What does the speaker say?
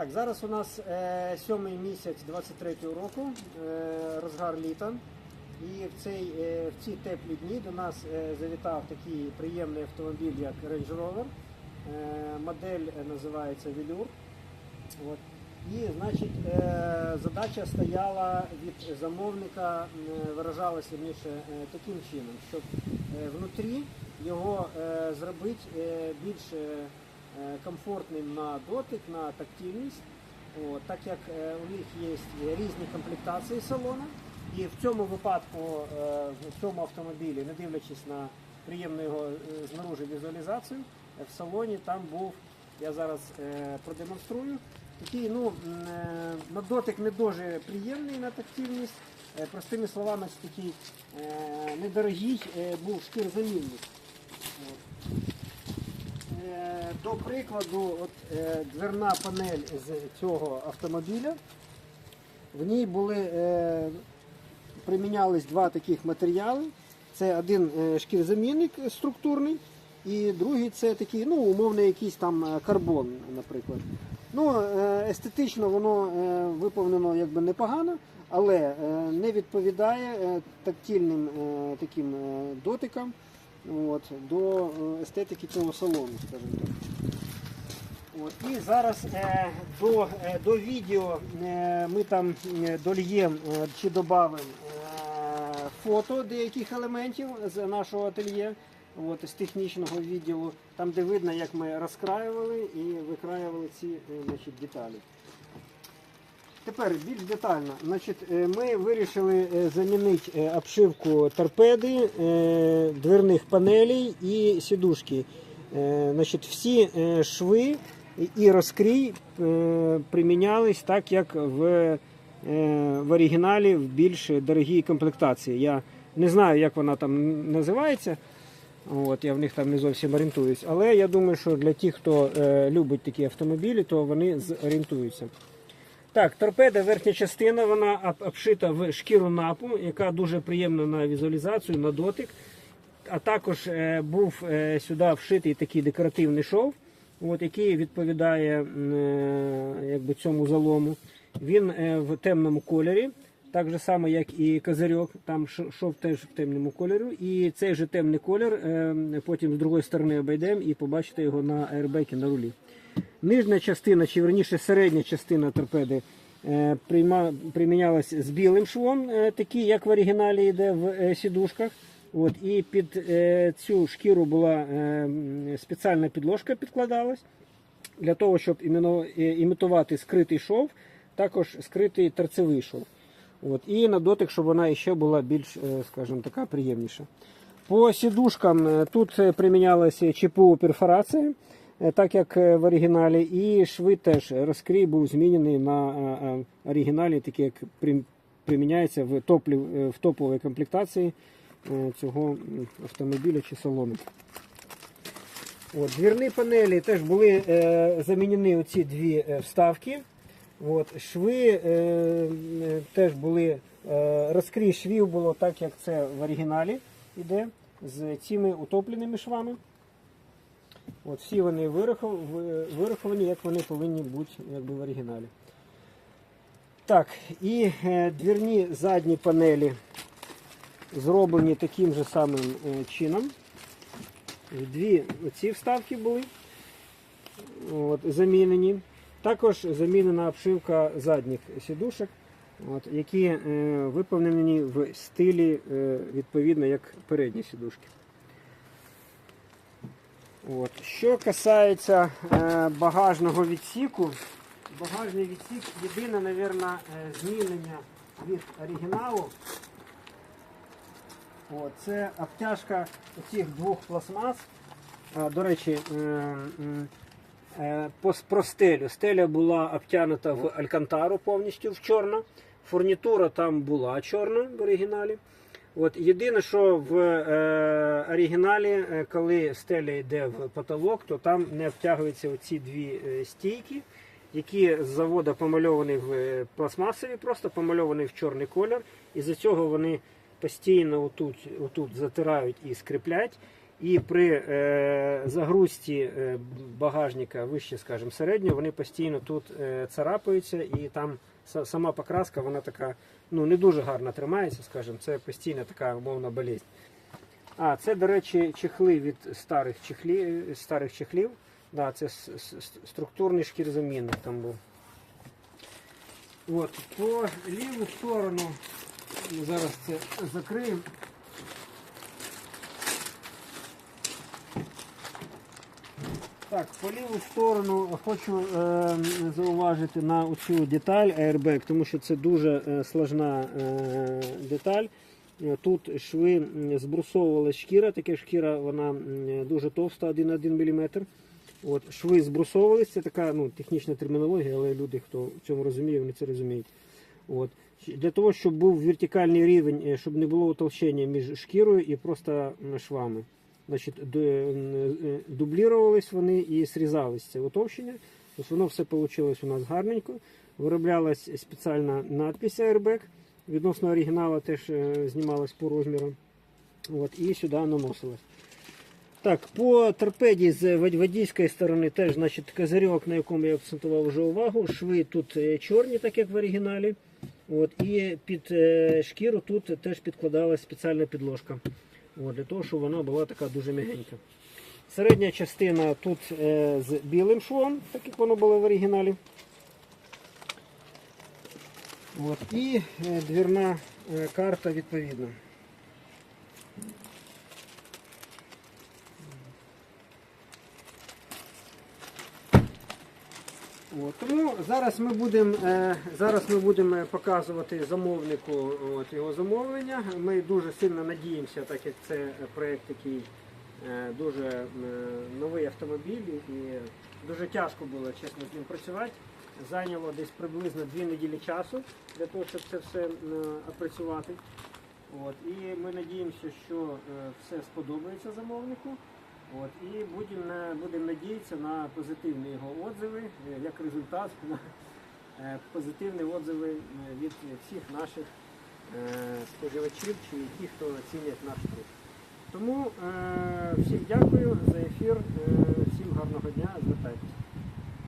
Так, зараз у нас е, сьомий місяць 23-го року, е, розгар літа. І в, цей, е, в ці теплі дні до нас завітав такий приємний автомобіль, як Range Rover. Модель називається Velour. От. І, значить, задача стояла від замовника, виражалася вірніше, таким чином, щоб внутрі його зробити більш комфортним на дотик, на тактильність. Так як е, у них є різні комплектації салону. І в цьому випадку, е, в цьому автомобілі, не дивлячись на приємну його е, знаружи візуалізацію, е, в салоні там був, я зараз е, продемонструю, такий ну, е, на дотик не дуже приємний на тактильність. Е, Простими словами, такий е, недорогий е, був шкірзамінник. От. До прикладу, от, е, дверна панель з цього автомобіля. В ній були, е, примінялись два таких матеріали. Це один е, шкірзамінник структурний, і другий це такий, ну, умовний якийсь там е, карбон, наприклад. Ну, е, естетично воно е, виповнено якби непогано, але е, не відповідає е, тактильним е, таким е, дотикам от, до е, естетики цього салону, скажімо так. От, і зараз е, до, е, до відео е, ми там е, дольємо е, чи додамо е, фото деяких елементів з нашого ательє, от, з технічного відділу, там де видно, як ми розкраювали і викраювали ці е, значить, деталі. Тепер більш детально. Е, ми вирішили е, замінити е, обшивку торпеди, дверних панелей і сідушки. Всі шви і розкрій примінялись так, як в, оригіналі в більш дорогій комплектації. Я не знаю, як вона там називається. Я в них там не зовсім орієнтуюсь. Але я думаю, що для тих, хто любить такі автомобілі, то вони зорієнтуються. Так, торпеда, верхня частина, вона обшита в шкіру напу, яка дуже приємна на візуалізацію, на дотик. А також е, був е, сюди вшитий такий декоративний шов, от, який відповідає е, якби, цьому залому. Він е, в темному кольорі, так же само, як і козирьок, там шов теж в темному кольорі. І цей же темний колір е, потім з другої сторони обійдемо і побачите його на аербекі на рулі. Нижня частина, чи верніше середня частина торпеди е, примінялась з білим швом, е, такий, як в оригіналі йде в е, сідушках. От, і під цю шкіру була спеціальна підложка підкладалась для того, щоб імітувати скритий шов, також скритий торцевий шов. От, і на дотик, щоб вона ще була більш, скажімо, така приємніша. По сідушкам тут примінялася ЧПУ перфорація, так як е, в оригіналі, і шви теж розкрій був змінений на е, е, оригіналі, такий як приміняється в, е, в топовій комплектації е, цього автомобіля чи салону. От, двірні панелі теж були е, замінені оці дві е, вставки. От, шви е, е, теж були, е, розкрій швів було так, як це в оригіналі йде, з цими утопленими швами. От, всі вони вираховані, як вони повинні бути якби, в оригіналі. Так, і е, двірні задні панелі зроблені таким же самим е, чином. Дві ці вставки були от, замінені. Також замінена обшивка задніх сідушок, от, які е, виповнені в стилі е, відповідно як передні сідушки. От. Що касається е, багажного відсіку, багажний відсік єдине, мабуть, змінення від оригіналу. От, це обтяжка цих двох пластмас. А, До речі, е, е, про стелю. Стеля була обтянута в алькантару повністю в чорно. Фурнітура там була чорна в оригіналі. От, єдине, що в е, оригіналі, е, коли стеля йде в потолок, то там не обтягуються оці дві е, стійки, які з заводу помальовані в е, пластмасові, просто помальовані в чорний колір. І за цього вони постійно отут, отут затирають і скріплять. І при е, загрузці багажника вище, скажімо, середнього, вони постійно тут е, царапаються, і там сама покраска, вона така ну, не дуже гарно тримається, скажімо, це постійна така умовна болезнь. А, це, до речі, чехли від старих чехлів, старих чехлів. Да, це структурний шкірзамінник там був. От, по ліву сторону, ну, зараз це закриємо. Так, по ліву сторону хочу е, зауважити на цю деталь airbag, тому що це дуже е, сложна е, деталь. Е, Тут шви збрусовувала шкіра, таке шкіра вона дуже товста, 1,1 мм. От, шви збрусовувалися, це така ну, технічна термінологія, але люди, хто в цьому розуміє, вони це розуміють. От. Для того, щоб був вертикальний рівень, е, щоб не було утолщення між шкірою і просто швами. Значить, м, е, дублірувались вони і срізались це утовщення. Тобто воно все вийшло у нас гарненько. Вироблялась спеціальна надпись Airbag. Відносно оригіналу теж е, знімалась по розміру. От, і сюди наносилась. Так, по торпеді з водійської сторони теж значить, козирьок, на якому я акцентував вже увагу. Шви тут е, чорні, так як в оригіналі. От, і під е, шкіру тут теж підкладалась спеціальна підложка. От, для того, щоб вона була така дуже м'ягенька. Середня частина тут е, з білим швом, так як воно було в оригіналі. От, і е, двірна е, карта відповідно. От, тому зараз ми будемо е, зараз ми будемо показувати замовнику от, його замовлення. Ми дуже сильно надіємося, так як це проєкт такий е, дуже е, новий автомобіль і дуже тяжко було чесно з ним працювати. Зайняло десь приблизно дві неділі часу для того, щоб це все е, опрацювати. От, і ми надіємося, що е, все сподобається замовнику. От, і будемо будем надіятися на позитивні його отзиви, е, як результат на е, позитивні отзиви е, від всіх наших е, споживачів чи ті, хто оцінять наш труд. Тому е, всім дякую за ефір, е, всім гарного дня, звертайтеся.